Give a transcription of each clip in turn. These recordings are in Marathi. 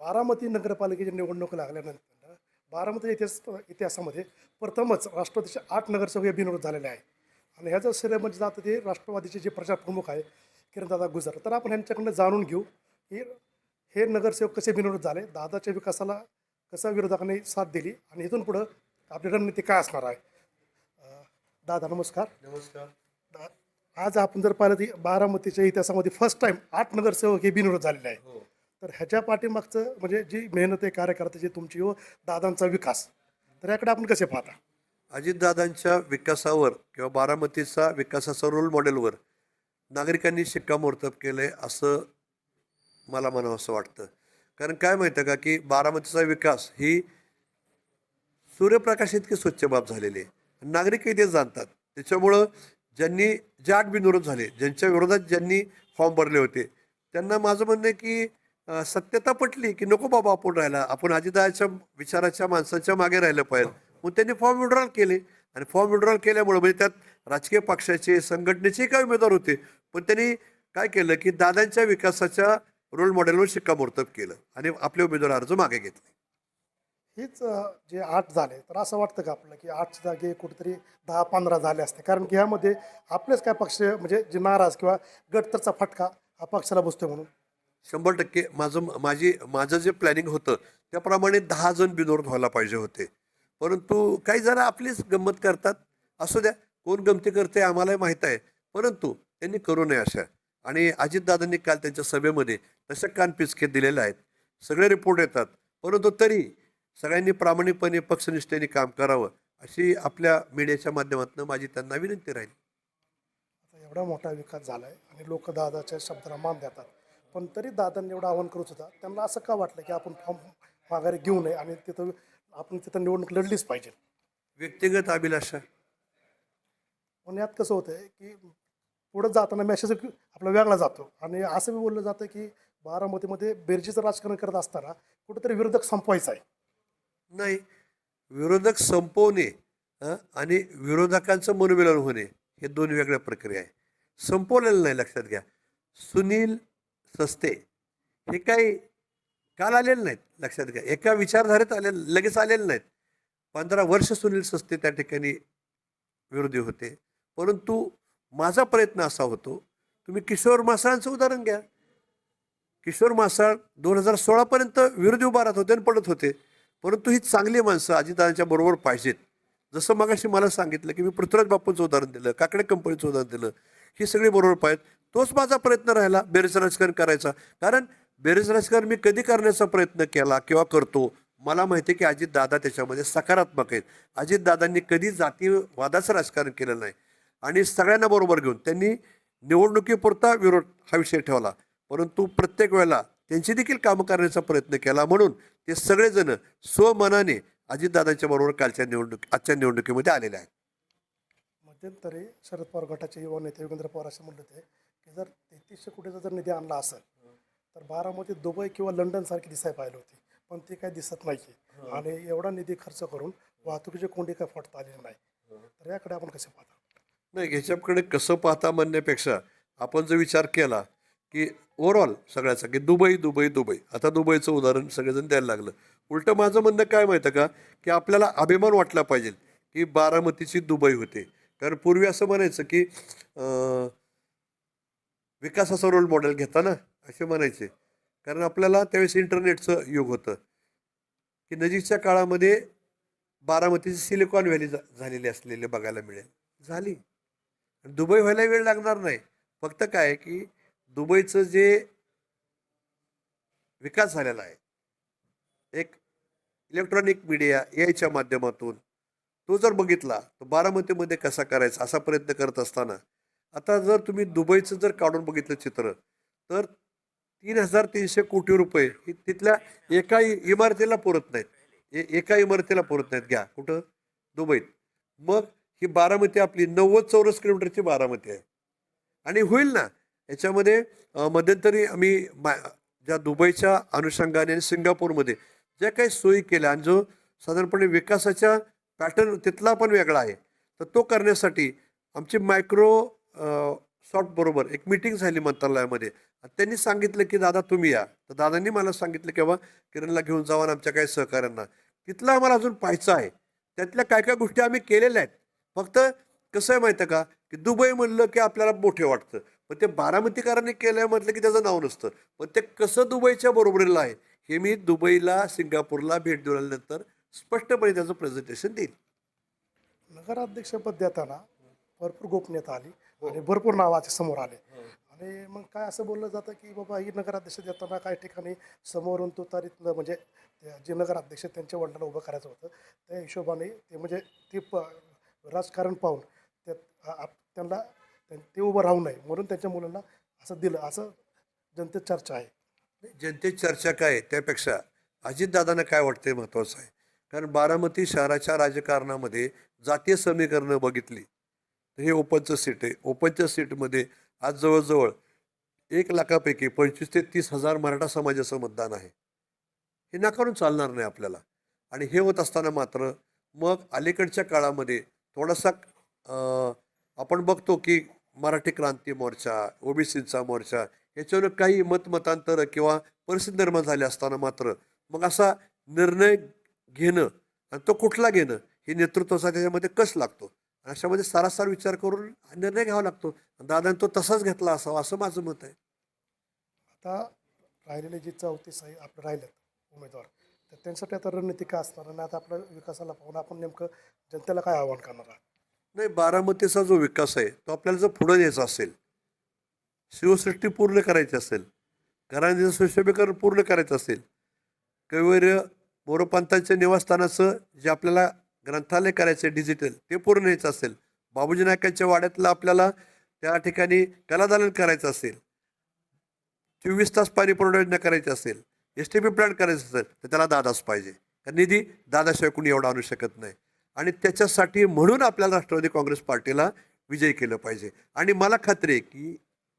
बारामती नगरपालिकेची निवडणूक लागल्यानंतर बारामती इतिहास इतिहासामध्ये प्रथमच राष्ट्रवादीचे आठ नगरसेवक हे बिनविरोध झालेले आहे आणि ह्याचं श्रेय म्हणजे जातं ते राष्ट्रवादीचे जे प्रचार प्रमुख आहे किरणदादा गुजर तर आपण ह्यांच्याकडनं जाणून घेऊ की हे नगरसेवक कसे बिनविरोध झाले दादाच्या विकासाला कसा विरोधकांनी साथ दिली आणि इथून पुढं आपली रणनीती काय असणार आहे? दादा नमस्कार. नमस्कार. दा- आज आपण जर पाहिलं ती बारामतीच्या इतिहासामध्ये फर्स्ट टाइम आठ नगरसेवक हे बिनविरोध झालेले आहे हो. तर ह्याच्या पाठीमागचं म्हणजे जी मेहनत आहे कार्यकर्त्याची तुमची व दादांचा विकास तर याकडे आपण कसे पाहता? अजितदादांच्या विकासावर किंवा बारामतीचा विकासाचा रोल मॉडेलवर नागरिकांनी शिक्कामोर्तब केलं आहे असं मला म्हणावं असं वाटतं. कारण काय माहितं आहे का की बारामतीचा विकास ही सूर्यप्रकाश इतकी स्वच्छ बाब झालेली आहे. नागरिकही ते जाणतात. त्याच्यामुळं ज्यांनी जे आठ बिनविरोध झाले ज्यांच्या विरोधात ज्यांनी फॉर्म भरले होते त्यांना माझं म्हणणं आहे की सत्यता पटली की नको बाबा आपण राहायला. आपण अजिताच्या विचाराच्या माणसाच्या मागे राहिलं पाहिजे. मग त्यांनी फॉर्म विड्रॉल केले. आणि फॉर्म विड्रॉल केल्यामुळे म्हणजे त्यात राजकीय पक्षाचे संघटनेचे काही उमेदवार होते. पण त्यांनी काय केलं की दादांच्या विकासाच्या रोल मॉडेलवर शिक्कामोर्तब केलं. आणि आपले उमेदवार अर्ज मागे घेतले. हेच जे आठ झाले तर असं वाटतं का आपलं की आठ जागे कुठेतरी दहा पंधरा झाले असते? कारण की ह्यामध्ये आपलेच काय पक्ष म्हणजे जे नाराज किंवा गटतरचा फटका हा पक्षाला बसतोय म्हणून. शंभर टक्के माझं माझी माझं जे प्लॅनिंग होतं त्याप्रमाणे दहा जण बिनोर व्हायला पाहिजे होते. परंतु काही जरा आपलीच गंमत करतात. असू द्या कोण गमती करते आम्हालाही माहीत आहे. परंतु त्यांनी करू नये अशा. आणि अजितदादांनी काल त्यांच्या सभेमध्ये तशा कानपिचके दिलेले आहेत. सगळे रिपोर्ट येतात. परंतु तरी सगळ्यांनी प्रामाणिकपणे पक्षनिष्ठेने काम करावं अशी आपल्या मीडियाच्या माध्यमातून माझी त्यांना विनंती राहील. आता एवढा मोठा विकास झाला आहे आणि लोक दादाच्या शब्दाला मान देतात. पण तरी दादांनी एवढं आव्हान करत होता. त्यांना असं का वाटलं की आपण फॉर्म माघारी घेऊ नये आणि तिथं आपण तिथं निवडणूक लढलीच पाहिजे? व्यक्तिगत अभिलाषा. पण यात कसं होतं की पुढं जाताना मेसेज आपला वेगळा जातो. आणि असं बी बोललं जातं की बारामतीमध्ये बेरजीचं राजकारण करत असताना कुठेतरी विरोधक संपवायचा आहे. नाही विरोधक संपवणे आणि विरोधकांचं मनोमिलन होणे हे दोन वेगळ्या प्रक्रिया आहे. संपवलेलं नाही लक्षात घ्या. सुनील सस्ते. हे काही काल आलेले नाहीत लक्षात घ्या. एका विचारधारेत आले लगेच आलेले नाहीत. पंधरा वर्ष सुनील सस्ते त्या ठिकाणी विरोधी होते. परंतु माझा प्रयत्न असा होतो तुम्ही किशोर मासाळांचं उदाहरण घ्या. किशोर मासाळ दोन हजार सोळापर्यंत विरोधी उभा राहत होते आणि पडत होते. परंतु ही चांगली माणसं अजितदादांच्या बरोबर पाहिजेत. जसं मगाशी मला सांगितलं की मी पृथ्वीराज बापूंचं उदाहरण दिलं काकडे कंपनीचं उदाहरण दिलं ही सगळी बरोबर पाहिजेत. तोच माझा प्रयत्न राहिला बेरीज राजकारण करायचा. कारण बेरीज राजकारण मी कधी करण्याचा प्रयत्न केला किंवा करतो मला माहिती आहे की अजितदादा त्याच्यामध्ये सकारात्मक आहेत. अजितदादांनी कधी जातीवादाचं राजकारण केलं नाही. आणि सगळ्यांना बरोबर घेऊन त्यांनी निवडणुकीपुरता विरोध हा विषय ठेवला. परंतु प्रत्येक वेळेला त्यांची देखील कामं करण्याचा प्रयत्न केला म्हणून ते सगळेजण स्वमनाने अजितदादांच्या बरोबर कालच्या निवडणूक आजच्या निवडणुकीमध्ये आलेले आहेत. मध्यंतरी शरद पवार गटाचे युवा नेते योगेंद्र पवार असं म्हणले होते की जर तेहतीसशे कोटीचा जर निधी आणला असेल तर बारामती दुबई किंवा लंडन सारखी दिसायला पाहिजे होती. पण ती काही दिसत नाही आणि एवढा निधी खर्च करून वाहतुकीची कोंडी काय फटता आलेली नाही. तर याकडे आपण कसे पाहता? नाही ह्याच्याकडे कसं पाहता म्हणण्यापेक्षा आपण जर विचार केला की ओव्हरऑल सगळ्याचा की दुबई दुबई दुबई. आता दुबईचं उदाहरण सगळेजण द्यायला लागलं. उलटं माझं म्हणणं काय माहितं का? की आपल्याला अभिमान वाटला पाहिजे की बारामतीची दुबई होते. कारण पूर्वी असं म्हणायचं की विकासाचा रोल मॉडेल घेताना असे म्हणायचे. कारण आपल्याला त्यावेळेस इंटरनेटचं युग होतं. की नजीकच्या काळामध्ये बारामतीची सिलिकॉन व्हॅली झा- झालेली असलेले बघायला मिळेल. झाली. दुबई व्हायला वेळ लागणार नाही. फक्त काय की दुबईचं जे विकास झालेला आहे एक इलेक्ट्रॉनिक मीडिया याच्या माध्यमातून तो जर बघितला तर बारामतीमध्ये कसा करायचा असा प्रयत्न करत असताना आता जर तुम्ही दुबईचं जर काढून बघितलं चित्र तर तीन हजार तीनशे कोटी रुपये ही तिथल्या एका इमारतीला पुरत नाहीत. ए- एका इमारतीला पुरत नाहीत. घ्या कुठं? दुबईत. मग ही बारामती आपली नव्वद चौरस किलोमीटरची बारामती आहे. आणि होईल ना याच्यामध्ये मध्यंतरी आम्ही मा ज्या दुबईच्या अनुषंगाने आणि सिंगापूरमध्ये ज्या काही सोयी केल्या आणि जो साधारणपणे विकासाच्या पॅटर्न तिथला पण वेगळा आहे तर तो करण्यासाठी आमची मायक्रो सॉफ्ट बरोबर. एक मिटिंग झाली मंत्रालयामध्ये. त्यांनी सांगितलं की दादा तुम्ही या. तर दादांनी मला सांगितलं की बाबा किरणला घेऊन जावा आमच्या काही सहकाऱ्यांना. तिथलं आम्हाला अजून पाहायचं आहे. त्यातल्या काय काय गोष्टी आम्ही केलेल्या आहेत. फक्त कसं आहे माहिती आहे का? की दुबई म्हणलं की आपल्याला मोठे वाटतं. पण ते बारामतीकरांनी केलं म्हटलं की त्याचं नाव नसतं. पण ते कसं दुबईच्या बरोबरीला आहे हे मी दुबईला सिंगापूरला भेट दिल्यानंतर स्पष्टपणे त्याचं प्रेझेंटेशन देईल नगराध्यक्षपद देताना भरपूर गोपनीयता आली. आणि भरपूर नावाचे समोर आले. आणि मग काय असं बोललं जातं की बाबा ही नगराध्यक्ष देताना काही ठिकाणी समोरून तुतारीतलं म्हणजे ते जे नगराध्यक्ष त्यांच्या वडिलांना उभं करायचं होतं. त्या हिशोबाने ते म्हणजे ते प राजकारण पाहून त्यात त्यांना त्यां- ते उभं राहू नये म्हणून त्यांच्या मुलांना असं दिलं. असं जनतेत चर्चा आहे. जनतेत चर्चा काय आहे? त्यापेक्षा अजितदादांना काय वाटते महत्त्वाचं आहे? कारण बारामती शहराच्या राजकारणामध्ये जातीय समीकरणं बघितली. हे ओपनचं सीट आहे. ओपनच्या सीटमध्ये आज जवळजवळ एक लाखापैकी पंचवीस ते तीस हजार मराठा समाजाचं मतदान आहे. हे नाकारून चालणार नाही आपल्याला. आणि हे होत असताना मात्र मग अलीकडच्या काळामध्ये थोडासा आपण बघतो की मराठी क्रांती मोर्चा ओबीसीचा मोर्चा याच्यावर काही मतमतांतर किंवा परिस्थिती निर्माण झाली असताना मात्र मग असा निर्णय घेणं आणि तो कुठला घेणं हे नेतृत्वाचा त्याच्यामध्ये कस लागतो? अशामध्ये सारासार विचार करून हा निर्णय घ्यावा लागतो. दादाने तो तसाच घेतला असावा असं माझं मत आहे. आता राहिलेले जे चौतीस आहे आपले राहिलेत उमेदवार तर त्यांच्यासाठी आता रणनीती काय असणार आणि आता आपल्या विकासाला पाहून आपण नेमकं जनतेला काय आव्हान करणार आहात? नाही बारामतीचा जो विकास आहे तो आपल्याला जर पुढे न्यायचा असेल शिवसृष्टी पूर्ण करायची असेल घरांचं सुशोभीकरण पूर्ण करायचं असेल कैवर्य मोरपंतांच्या निवासस्थानाचं जे आपल्याला ग्रंथालय करायचं डिजिटल ते पूर्ण न्यायचं असेल. बाबूजी नायकांच्या वाड्यातला आपल्याला त्या ठिकाणी कलादालन करायचं असेल चोवीस तास पाणी पुरवठा योजना करायची असेल एस टी पी प्लॅन करायचं असेल तर त्याला दादाच पाहिजे. कारण निधी दादाशिवाय कुणी एवढा आणू शकत नाही. आणि त्याच्यासाठी म्हणून आपल्याला राष्ट्रवादी काँग्रेस पार्टीला विजय केलं पाहिजे. आणि मला खात्री आहे की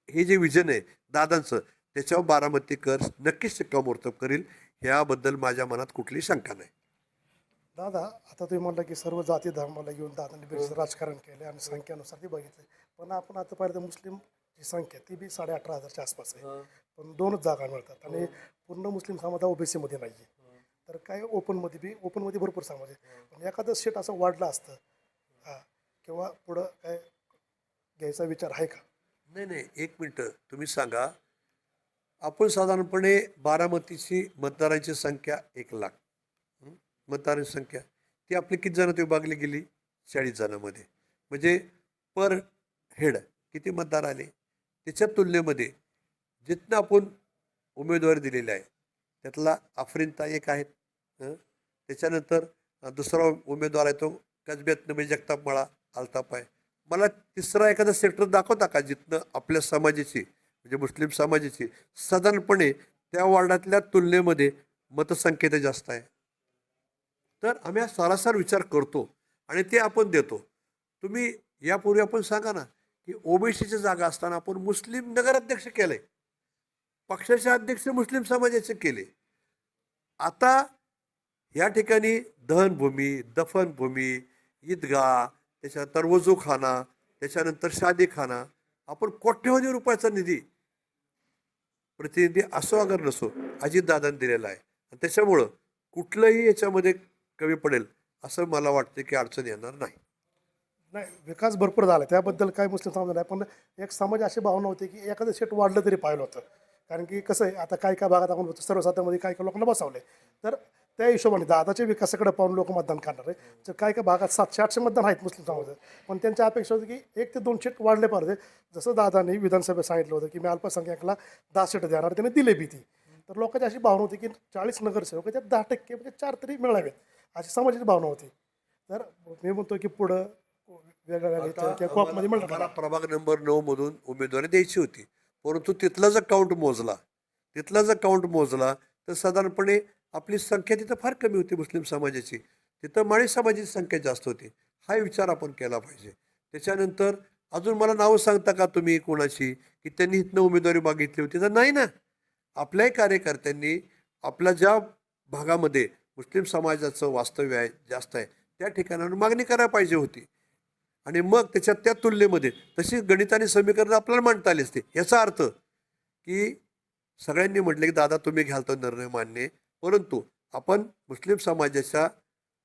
हे जे विजन आहे दादांचं त्याच्यावर बारामती कर नक्कीच शिक्कामोर्तब करील. ह्याबद्दल माझ्या मनात कुठली शंका नाही. दादा आता तुम्ही म्हणलं की सर्व जाती धर्माला घेऊन दादांनी बरेच राजकारण केले आणि संख्येनुसार ते बघितले पण आपण आता पाहिलं तर मुस्लिम जी संख्या ती बी साडे अठरा हजारच्या आसपास आहे. पण दोनच जागा मिळतात आणि पूर्ण मुस्लिम समाज हा ओबीसीमध्ये नाही आहे तर काय ओपनमध्ये बी ओपनमध्ये भरपूर समाज आहे. पण एखादं सीट असं वाढलं असतं हा किंवा पुढं काय घ्यायचा विचार आहे का? नाही नाही एक मिनटं. तुम्ही सांगा आपण साधारणपणे बारामतीची मतदारांची संख्या एक लाख. हं? मतदारांची संख्या ती आपली किती जणांत विभागली गेली? चाळीस जणांमध्ये. म्हणजे पर हेड किती मतदार आले? त्याच्या तुलनेमध्ये जिथनं आपण उमेदवारी दिलेले आहे त्यातला आफ्रिनता एक आहेत. त्याच्यानंतर दुसरा उमेदवार आहे तो कसब्यातनं म्हणजे जगताप मळा आलताप आहे. मला तिसरा एखादा सेक्टर दाखवता का जिथनं आपल्या समाजाची म्हणजे मुस्लिम समाजाची साधारणपणे त्या वॉर्डातल्या तुलनेमध्ये मतसंख्येत जास्त आहे? तर आम्ही हा सारासार विचार करतो आणि ते आपण देतो. तुम्ही यापूर्वी आपण सांगा ना की ओबीसीची जागा असताना आपण मुस्लिम नगराध्यक्ष केले. पक्षाचे अध्यक्ष मुस्लिम समाजाचे केले. आता या ठिकाणी दहनभूमी दफनभूमी ईदगाह त्याच्यानंतर वजूखाना त्याच्यानंतर शादीखाना आपण कोट्यवधी रुपयाचा निधी प्रतिनिधी असो अगर नसो अजितदादांनी दिलेला आहे. आणि त्याच्यामुळं कुठलंही याच्यामध्ये कमी पडेल असं मला वाटतं की अडचण येणार नाही. नाही विकास भरपूर झाला. त्याबद्दल काय मुस्लिम समाज नाही पण एक समाज अशी भावना होती की एखादं सीट वाढलं तरी पाहिलं होतं. कारण की कसं आहे आता काय काय भागात आपण बघतो सर्वसाधारणमध्ये काय काय लोकांना बसवले तर त्या हिशोबाने दादाच्या विकासाकडे पाहून लोक मतदान करणार आहे तर काय काय भागात सातशे आठशे मतदान आहेत मुस्लिम समाजात. पण त्यांच्या अपेक्षा होती की एक ते दोन सीट वाढले पाहिजे. जसं दादांनी विधानसभेत सांगितलं होतं की मी अल्पसंख्याकला दहा सीट देणार त्याने दिले बी ती तर लोकांची अशी भावना होती की चाळीस नगरसेवक त्यात दहा टक्के म्हणजे चार तरी मिळावेत. अशी समाजाची भावना होती. तर मी म्हणतो की पुढं मला प्रभाग नंबर नऊ मधून उमेदवारी द्यायची होती. परंतु तिथला जर काउंट मोजला तिथला जर काउंट मोजला तर साधारणपणे आपली संख्या तिथं फार कमी होती मुस्लिम समाजाची. तिथं माळी समाजाची संख्या जास्त होती. हा विचार आपण केला पाहिजे. त्याच्यानंतर अजून मला नावं सांगता का तुम्ही कोणाची? की त्यांनी इथनं उमेदवारी मागितली होती. तर नाही ना. आपल्याही कार्यकर्त्यांनी आपल्या ज्या भागामध्ये मुस्लिम समाजाचं वास्तव्य आहे जास्त आहे त्या ठिकाणावर मागणी करायला पाहिजे होती. आणि मग त्याच्यात त्या तुलनेमध्ये तशी गणिताने समीकरण आपल्याला मांडता आली असते. याचा अर्थ की सगळ्यांनी म्हटलं की दादा तुम्ही घ्याल तो निर्णय मान्य परंतु आपण मुस्लिम समाजाच्या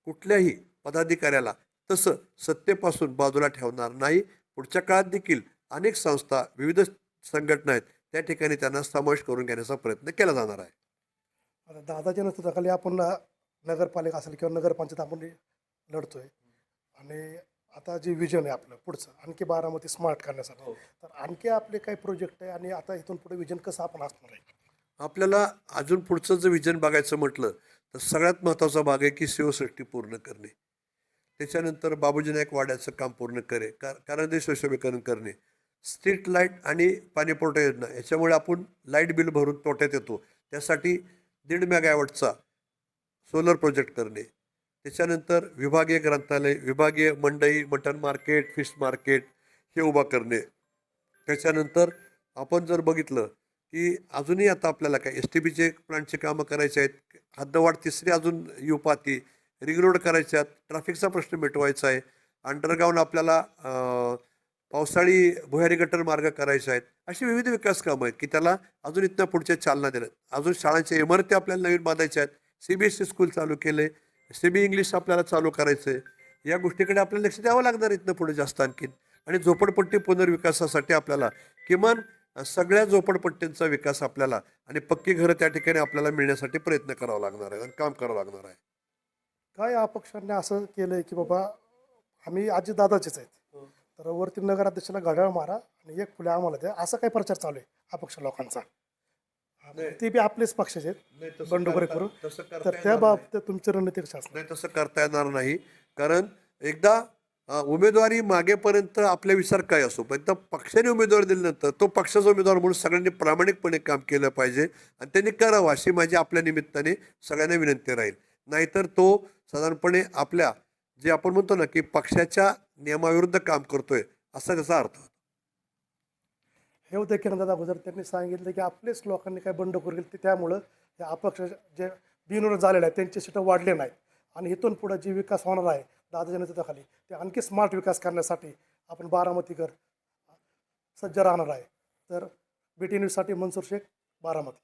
कुठल्याही पदाधिकाऱ्याला तसं सत्तेपासून बाजूला ठेवणार नाही. पुढच्या काळात देखील अनेक संस्था विविध संघटना आहेत त्या ठिकाणी त्यांना समावेश करून घेण्याचा प्रयत्न केला जाणार आहे. आता दादाच्या नेतृत्वाखाली आपण नगरपालिका असेल किंवा नगरपंचायत आपण लढतोय. आणि आता जे विजन आहे आपलं पुढचं आणखी बारामती स्मार्ट करण्यासाठी. तर आणखी आपले काही प्रोजेक्ट आहे आणि आता इथून पुढे विजन कसं आपण असणार आहे? आपल्याला अजून पुढचं जर विजन बघायचं म्हटलं तर सगळ्यात महत्त्वाचा भाग आहे की शिवसृष्टी पूर्ण करणे. त्याच्यानंतर बाबूजी नाईक वाड्याचं काम पूर्ण करे कार कारण ते सुशोभीकरण करणे. स्ट्रीट लाइट आणि पाणीपुरवठा योजना याच्यामुळे आपण लाइट बिल भरून तोट्यात येतो. त्यासाठी दीड मेगावॅटचा सोलर प्रोजेक्ट करणे. त्याच्यानंतर विभागीय ग्रंथालय विभागीय मंडई मटन मार्केट फिश मार्केट हे उभा करणे. त्याच्यानंतर आपण जर बघितलं की अजूनही आता आपल्याला काय एस टी बीचे प्लांटचे कामं करायचे आहेत हद्दवाढ तिसरी अजून युपाती रिंग रोड करायचे आहेत ट्रॅफिकचा प्रश्न मिटवायचा आहे अंडरग्राऊंड आपल्याला पावसाळी भुयारी गटर मार्ग करायचे आहेत. अशी विविध विकास कामं आहेत की त्याला अजून इथनं पुढच्या चालना दिल्या अजून शाळांच्या इमारती आपल्याला नवीन बांधायच्या आहेत. C B S C school चालू केले. सी बी इंग्लिश आपल्याला चालू करायचं. आहे या गोष्टीकडे आपल्याला लक्ष द्यावं लागणार इथनं पुढे जास्त आणखीन. आणि झोपडपट्टी पुनर्विकासासाठी आपल्याला किमान सगळ्या झोपडपट्ट्यांचा विकास आपल्याला आणि पक्की घरं त्या ठिकाणी आपल्याला मिळण्यासाठी प्रयत्न करावा लागणार आहे आणि काम करावं लागणार आहे. काय अपक्षांनी असं केलंय की बाबा आम्ही आजी दादाचेच आहेत. तर वरती नगराध्यक्षाला घड्याळ मारा आणि एक फुले आम्हाला द्या. असा काही प्रचार चालू आहे अपक्ष लोकांचा. नाही. ते बी आपलेच पक्षाचे आहेत. बंडखोरी तसं करता तर येणार त्या नाही. बाबतीत तुमची रणनीती कशी असणार नाही तसं करता येणार नाही. कारण एकदा अ, उमेदवारी मागेपर्यंत आपले विचार काय असो पण एकदा पक्षाने उमेदवारी दिल्यानंतर तो पक्षाचा उमेदवार म्हणून सगळ्यांनी प्रामाणिकपणे काम केलं पाहिजे आणि त्यांनी करावं अशी माझी आपल्या निमित्ताने सगळ्यांना विनंती राहील. नाहीतर तो साधारणपणे आपल्या जे आपण म्हणतो ना की पक्षाच्या नियमाविरुद्ध काम करतोय असा त्याचा अर्थ होतो. हे होते किरण अगोदर त्यांनी सांगितलं की आपलेच लोकांनी काय बंडखोरी केली ते त्यामुळं या अपक्ष जे बिनविरोध झालेले आहेत त्यांचे सीटं वाढले नाहीत. आणि इथून पुढे जे विकास होणार आहे दादाच्या नेतृत्वाखाली ते आणखी स्मार्ट विकास करण्यासाठी आपण बारामतीकर सज्ज राहणार आहे. तर बी टी न्यूजसाठी मनसूर शेख बारामती.